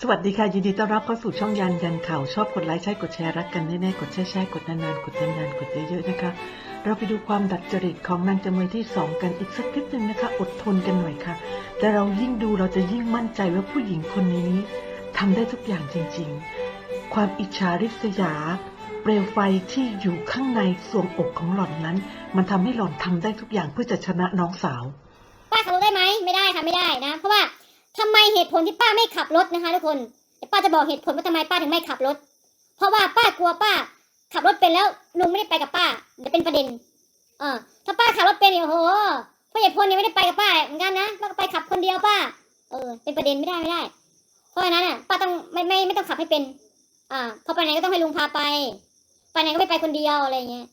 สวัสดีค่ะ ยินดีต้อนรับเข้าสู่ช่องยันยันข่าว ชอบกดไลค์ใช่กดแชร์รักกันแน่ๆกดแชร์แชร์กดนานๆกดนานๆกดเยอะๆนะคะ เราไปดูความดัดจริตของนางจำเลยที่สองกันอีกสักนิดนึงนะคะ อดทนกันหน่อยค่ะ แต่เรายิ่งดูเราจะยิ่งมั่นใจว่าผู้หญิงคนนี้ทำได้ทุกอย่างจริงๆ ความอิจฉาริษยา เปลวไฟที่อยู่ข้างในสวงอกของหล่อนนั้น มันทำให้หล่อนทำได้ทุกอย่างเพื่อจะชนะน้องสาวป้าขับรถได้ไหมไม่ได้ค่ะไม่ได้นะ เพราะว่า ทำไมเหตุผลที่ป้าไม่ขับรถนะคะทุกคนเดี๋ยวป้าจะบอกเหตุผลว่าทำไมป้าถึงไม่ขับรถ เพราะว่าป้ากลัวป้า ขับรถเป็นแล้วลุงไม่ได้ไปกับป้าเดี๋ยวเป็นประเด็นเออถ้าป้าขับรถเป็นเนี่ยโอ้โหพ่อใหญ่พลเนี่ยไม่ได้ไปกับป้าเหมือนกันนะป้าก็ไปขับคนเดียวป้า เออ เป็นประเด็นไม่ได้ไม่ได้ เพราะฉะนั้นอะป้าต้องไม่ไม่ไม่ต้องขับให้เป็น อ่าพอไปไหนก็ต้องให้ลุงพาไปไปไหนก็ไม่ไปคนเดียวอะไรเงี้ย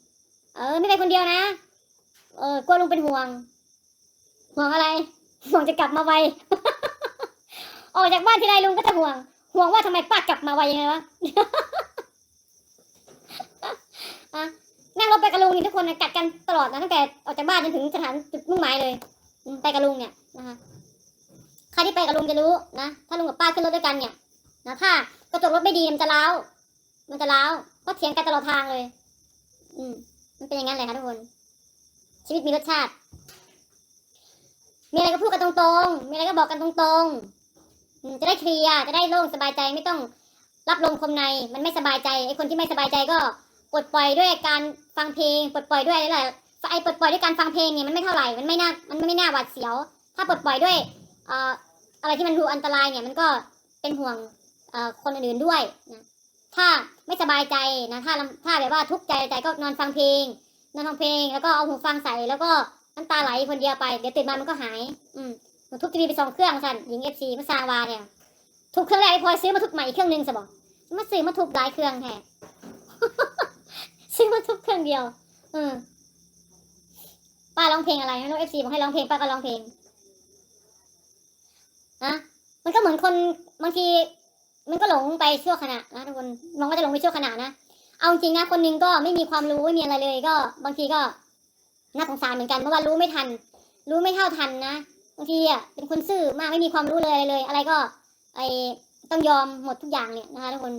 เออ ไม่ไปคนเดียวนะ เออกลัวลุงเป็นห่วง ห่วงอะไร ห่วงจะกลับมาไว ออกจากบ้านทีไรลุงก็จะห่วง ห่วงว่าทำไมป้ากลับมาไวยังไงวะอะนั่งรถไปกับลุงนี่ทุกคนนะกัดกันตลอดนะตั้งแต่ออกจากบ้านจนถึงสถานจุดมุ่งหมายเลยไปกับลุงเนี่ยนะคะใครที่ไปกับลุงจะรู้นะถ้าลุงกับป้าขึ้นรถด้วยกันเนี่ยนะถ้ากระจกรถไม่ดีมันจะเล้ามันจะเล้าวเพราะเถียงกันตลอดทางเลย อืม มันเป็นอย่างนั้นเลยค่ะทุกคน ชีวิตมีรสชาติ มีอะไรก็พูดกันตรงๆ มีอะไรก็บอกกันตรงๆ จะได้เคลียร์จะได้โล่งสบายใจไม่ต้องรับลมคมในมันไม่สบายใจไอ้คนที่ไม่สบายใจก็ปลดปล่อยด้วยการฟังเพลงปลดปล่อยด้วยอะไรไอ้ปลดปล่อยด้วยการฟังเพลงเนี่ยมันไม่เท่าไหร่มันไม่น่ามันไม่น่าหวาดเสียว ถ้าปลดปล่อยด้วยเอ่ออะไรที่มันดูอันตรายเนี่ยมันก็เป็นห่วงเอ่อคนอื่นๆด้วยนะถ้าไม่สบายใจนะถ้าถ้าแบบว่าทุกข์ใจใจก็นอนฟังเพลง นอนฟังเพลง แล้วก็เอาหูฟังใส่แล้วก็น้ำตาไหลคนเดียวไป เดี๋ยวตื่นมามันก็หาย อืม นูทุบทีวีไปสองเครื่องสั่นหญิงเอฟซีมาสร้างวาเนี่ยทุบเครื่องแรกไอ้พลอยซื้อมาทุบใหม่อีกเครื่องหนึงสบอกมาซื้อมาทุบหลายเครื่องแท้ซื้อมาทุบเครื่องเดียวอืมป้าร้องเพลงอะไรนะลูกเอฟซีบอกให้ร้องเพลงป้าก็ร้องเพลงนะมันก็เหมือนคนบางที มันก็หลงไปชั่วขณะนะทุกคนมองว่าจะหลงไปชั่วขณะนะเอาจริงนะคนหนึงก็ไม่มีความรู้ไม่มีอะไรเลย ก็ บางทีก็น่าสงสารเหมือนกันเพราะว่ารู้ไม่ทัน รู้ไม่เท่าทันนะ บางทีอะเป็นคนซื่อมากไม่มีความรู้เลยอะไรเลย อะไรก็ไอต้องยอมหมดทุกอย่างเนี่ยนะคะทุกคน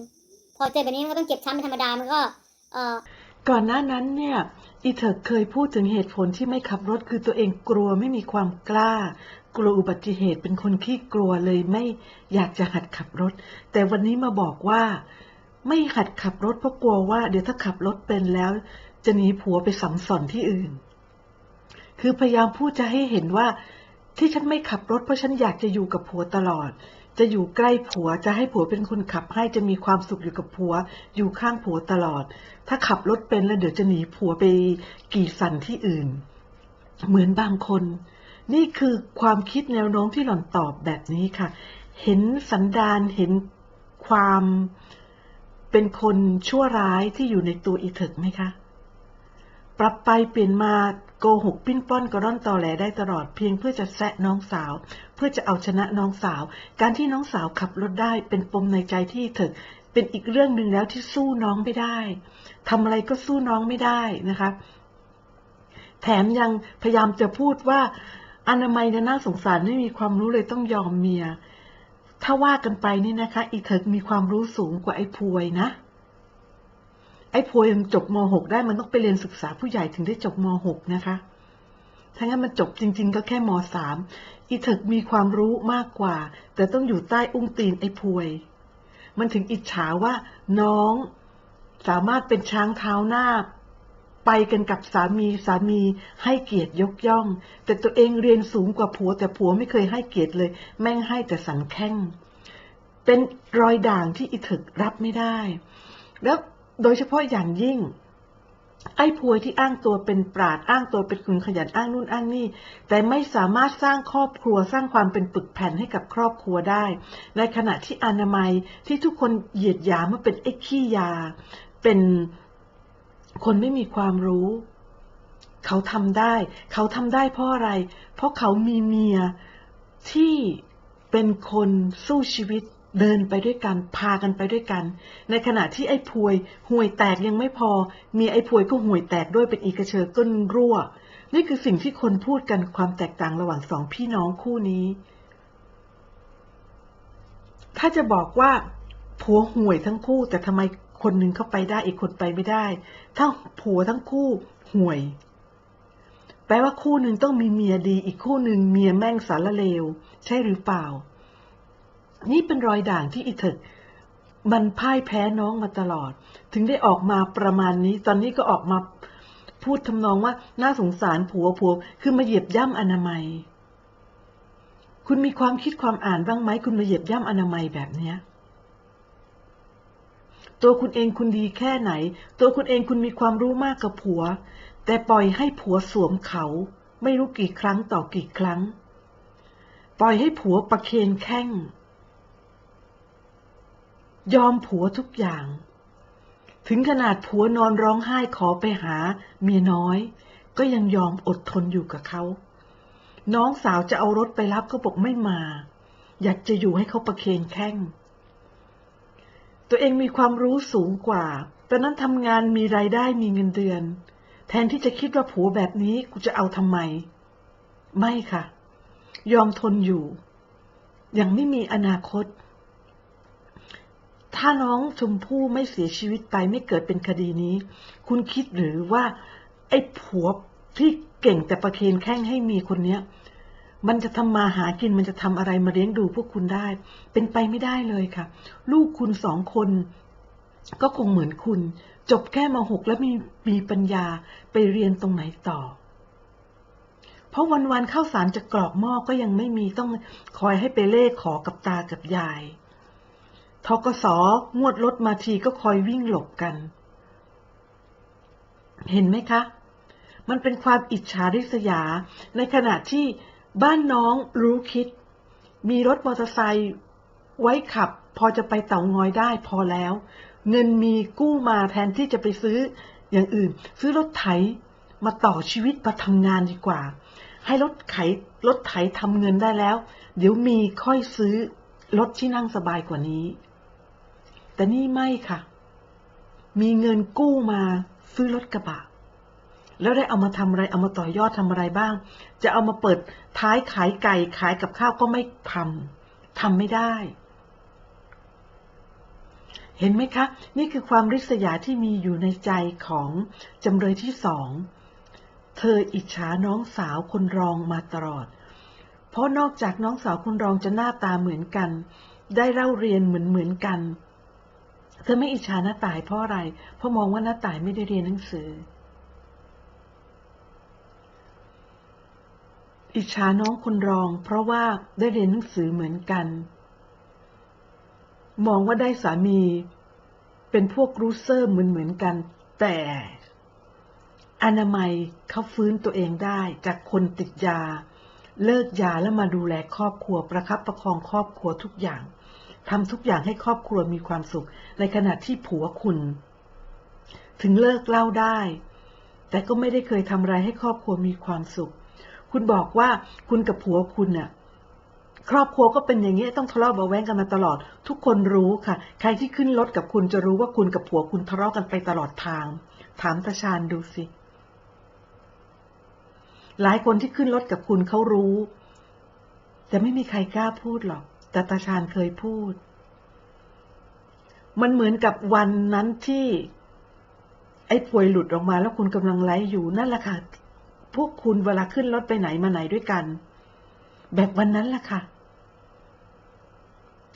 พอเจอแบบนี้มันก็ต้องเก็บช้ำเป็นธรรมดามันก็เออก่อนหน้านั้นเนี่ยอีเถิกเคยพูดถึงเหตุผลที่ไม่ขับรถคือตัวเองกลัวไม่มีความกล้า กลัวอุบัติเหตุเป็นคนขี้กลัวเลยไม่อยากจะหัดขับรถ แต่วันนี้มาบอกว่าไม่หัดขับรถเพราะกลัวว่าเดี๋ยวถ้าขับรถเป็นแล้ว จะหนีผัวไปสังสอนที่อื่น คือพยายามพูดจะให้เห็นว่า ที่ฉันไม่ขับรถเพราะฉันอยากจะอยู่กับผัวตลอด จะอยู่ใกล้ผัวจะให้ผัวเป็นคนขับให้จะมีความสุขอยู่กับผัว อยู่ข้างผัวตลอด ถ้าขับรถเป็นแล้วเดี๋ยวจะหนีผัวไปกี่สันที่อื่น เหมือนบางคน นี่คือความคิดแนวโน้มที่หล่อนตอบแบบนี้ค่ะ เห็นสันดานเห็นความเป็นคนชั่วร้ายที่อยู่ในตัวอีเถิกไหมคะ ปรับไปเปลี่ยนมาโกหกปิ้นป้อนกระร่อนตอแหลได้ตลอดเพียงเพื่อจะแซะน้องสาว เพื่อจะเอาชนะน้องสาว การที่น้องสาวขับรถได้เป็นปมในใจที่เถิกเป็นอีกเรื่องหนึ่งแล้วที่สู้น้องไม่ได้ทำอะไรก็สู้น้องไม่ได้นะคะแถมยังพยายามจะพูดว่าอนามัยเนี่ยน่าสงสารไม่มีความรู้เลยต้องยอมเมีย ถ้าว่ากันไปนี่นะคะ อีเถิกมีความรู้สูงกว่าไอ้พวยนะ ไอ้พวยมันจบม .6 ได้มันต้องไปเรียนศึกษาผู้ใหญ่ถึงได้จบม .6 นะคะ ถ้างั้นมันจบจริง ๆ ก็แค่ม .3 อีเถิกมีความรู้มากกว่า แต่ต้องอยู่ใต้อุ้งตีนไอ้พวยมันถึงอิจฉาว่า น้องสามารถเป็นช้างเท้าหน้า ไปกันกับสามีสามีให้เกียรติยกย่อง แต่ตัวเองเรียนสูงกว่าผัว แต่ผัวไม่เคยให้เกียรติเลย แม่งให้แต่สันแข้งเป็นรอยด่างที่อีถึกรับไม่ได้ แล้ว โดยเฉพาะอย่างยิ่ง ไอ้พวยที่อ้างตัวเป็นปราดอ้างตัวเป็นคนขยันอ้างนู่นอ้างนี่ แต่ไม่สามารถสร้างครอบครัวสร้างความเป็นปึกแผ่นให้กับครอบครัวได้ ในขณะที่อนามัยที่ทุกคนเหยียดยามว่าเป็นไอ้ขี้ยา เป็นคนไม่มีความรู้เขาทำได้ เขาทำได้เพราะอะไร เพราะเขามีเมียที่เป็นคนสู้ชีวิต เดินไปด้วยกัน พากันไปด้วยกัน ในขณะที่ไอ้พวยห่วยแตกยังไม่พอ มีไอ้พวยก็ห่วยแตกด้วยเป็นอีกระเชอก้นรั่ว นี่คือสิ่งที่คนพูดกันความแตกต่างระหว่างสองพี่น้องคู่นี้ ถ้าจะบอกว่าผัวห่วยทั้งคู่ แต่ทำไมคนหนึ่งเข้าไปได้อีกคนไปไม่ได้ ถ้าผัวทั้งคู่ห่วย แปลว่าคู่หนึ่งต้องมีเมียดีอีกคู่หนึ่งเมียแม่งสารเลว ใช่หรือเปล่า นี่เป็นรอยด่างที่อีถึก มันพ่ายแพ้น้องมาตลอด ถึงได้ออกมาประมาณนี้ ตอนนี้ก็ออกมาพูดทำนองว่าน่าสงสารผัวผัว คือมาเหยียบย่ำอนามัย คุณมีความคิดความอ่านบ้างไหม คุณมาเหยียบย่ำอนามัยแบบเนี้ยตัวคุณเองคุณดีแค่ไหน ตัวคุณเองคุณมีความรู้มากกับผัว แต่ปล่อยให้ผัวสวมเขา ไม่รู้กี่ครั้งต่อกี่ครั้ง ปล่อยให้ผัวประเคนแข้ง ยอมผัวทุกอย่าง ถึงขนาดผัวนอนร้องไห้ขอไปหาเมียน้อย ก็ยังยอมอดทนอยู่กับเขา น้องสาวจะเอารถไปรับก็บอกไม่มา อยากจะอยู่ให้เขาประเคนแข้ง ตัวเองมีความรู้สูงกว่า ตอนนั้นทำงานมีรายได้มีเงินเดือน แทนที่จะคิดว่าผัวแบบนี้กูจะเอาทำไม ไม่ค่ะ ยอมทนอยู่ ยังไม่มีอนาคต ถ้าน้องชมพู่ไม่เสียชีวิตไปไม่เกิดเป็นคดีนี้ คุณคิดหรือว่า ไอ้ผัวที่เก่งแต่ประเคนแข้งให้มีคนเนี้ย มันจะทำมาหากินมันจะทำอะไรมาเลี้ยงดูพวกคุณได้ เป็นไปไม่ได้เลยค่ะ ลูกคุณสองคน ก็คงเหมือนคุณ จบแค่มาหกแล้วมีมีปัญญาไปเรียนตรงไหนต่อ เพราะวันๆข้าวสารจะกรอกหม้อก็ยังไม่มีต้องคอยให้ไปเล่ขอกับตากับยาย ทกสงวดรถมาทีก็คอยวิ่งหลบกัน เห็นไหมคะ มันเป็นความอิจฉาริษยา ในขณะที่บ้านน้องรู้คิด มีรถมอเตอร์ไซค์ไว้ขับ พอจะไปเต่างอยได้พอแล้ว เงินมีกู้มาแทนที่จะไปซื้ออย่างอื่น ซื้อรถไถมาต่อชีวิตมาทำงานดีกว่า ให้รถไถรถไถทำเงินได้แล้ว เดี๋ยวมีค่อยซื้อรถที่นั่งสบายกว่านี้ แต่นี่ไม่ค่ะ มีเงินกู้มาซื้อรถกระบะ แล้วได้เอามาทำอะไร เอามาต่อยอดทำอะไรบ้าง จะเอามาเปิดท้ายขายไก่ขายกับข้าวก็ไม่ทำทำไม่ได้ เห็นไหมคะ นี่คือความริษยาที่มีอยู่ในใจของจำเลยที่สอง เธออิจฉาน้องสาวคนรองมาตลอด เพราะนอกจากน้องสาวคนรองจะหน้าตาเหมือนกัน ได้เล่าเรียนเหมือนเหมือนกัน เธอไม่อิจฉาหน้าตายเพราะอะไร เพราะมองว่าหน้าตายไม่ได้เรียนหนังสือ อิจฉาน้องคนรอง เพราะว่าได้เรียนหนังสือเหมือนกัน มองว่าได้สามี เป็นพวกรูเซอร์เหมือนเหมือนกัน แต่อนามัยเขาฟื้นตัวเองได้จากคนติดยา เลิกยาแล้วมาดูแลครอบครัวประคับประคองครอบครัวทุกอย่าง ทำทุกอย่างให้ครอบครัวมีความสุข ในขณะที่ผัวคุณ ถึงเลิกเล่าได้ แต่ก็ไม่ได้เคยทำอะไรให้ครอบครัวมีความสุข คุณบอกว่าคุณกับผัวคุณน่ะ ครอบครัวก็เป็นอย่างนี้ต้องทะเลาะเบาแว้งกันมาตลอด ทุกคนรู้ค่ะ ใครที่ขึ้นรถกับคุณจะรู้ว่าคุณกับผัวคุณทะเลาะกันไปตลอดทาง ถามตาชาญดูสิหลายคนที่ขึ้นรถกับคุณเขารู้ แต่ไม่มีใครกล้าพูดหรอก ตตาชาญเคยพูด มันเหมือนกับวันนั้นที่ ไอ้ป่วยหลุดออกมาแล้วคุณกำลังไลฟ์อยู่นั่นแหละค่ะ พวกคุณเวลาขึ้นรถไปไหนมาไหนด้วยกัน แบบวันนั้นแหละค่ะ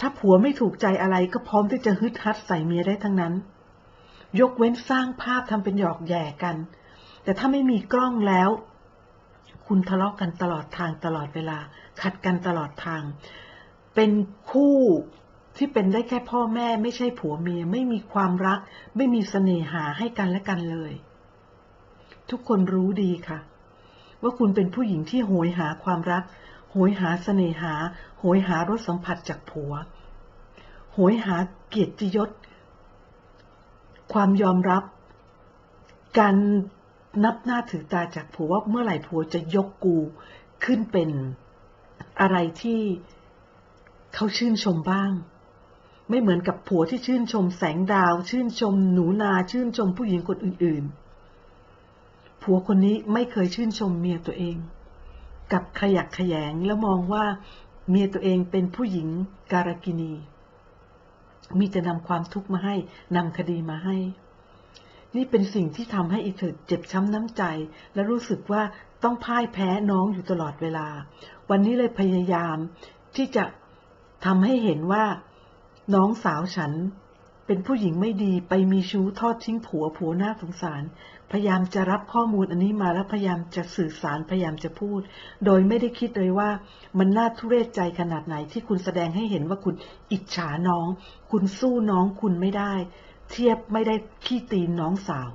ถ้าผัวไม่ถูกใจอะไรก็พร้อมที่จะฮึดฮัดใส่เมียได้ทั้งนั้น ยกเว้นสร้างภาพทำเป็นหยอกแย่กัน แต่ถ้าไม่มีกล้องแล้วคุณทะเลาะกันตลอดทางตลอดเวลา ขัดกันตลอดทาง เป็นคู่ที่เป็นได้แค่พ่อแม่ไม่ใช่ผัวเมีย ไม่มีความรัก ไม่มีเสน่หาให้กันและกันเลย ทุกคนรู้ดีค่ะ ว่าคุณเป็นผู้หญิงที่โหยหาความรัก โหยหาเสน่หา โหยหารสสัมผัสจากผัว โหยหาเกียรติยศ ความยอมรับ การนับหน้าถือตาจากผัวว่าเมื่อไหร่ผัวจะยกกูขึ้นเป็นอะไรที่ เขาชื่นชมบ้าง ไม่เหมือนกับผัวที่ชื่นชมแสงดาว ชื่นชมหนูนาชื่นชมผู้หญิงคนอื่นๆ ผัวคนนี้ไม่เคยชื่นชมเมียตัวเอง กับขยักขยงแล้วมองว่าเมียตัวเองเป็นผู้หญิงการกินี มีแต่นำความทุกข์มาให้นำคดีมาให้ นี่เป็นสิ่งที่ทำให้อีเถิดเจ็บช้ำน้ำใจ และรู้สึกว่าต้องพ่ายแพ้น้องอยู่ตลอดเวลา วันนี้เลยพยายามที่จะ ทำให้เห็นว่า น้องสาวฉันเป็นผู้หญิงไม่ดีไปมีชู้ทอดทิ้งผัวผัวน่าสงสาร พยายามจะรับข้อมูลอันนี้มาแล้วพยายามจะสื่อสารพยายามจะพูด โดยไม่ได้คิดเลยว่ามันน่าทุเรศใจขนาดไหนที่คุณแสดงให้เห็นว่าคุณอิจฉาน้อง คุณสู้น้องคุณไม่ได้ เทียบไม่ได้ขี้ตีนน้องสาว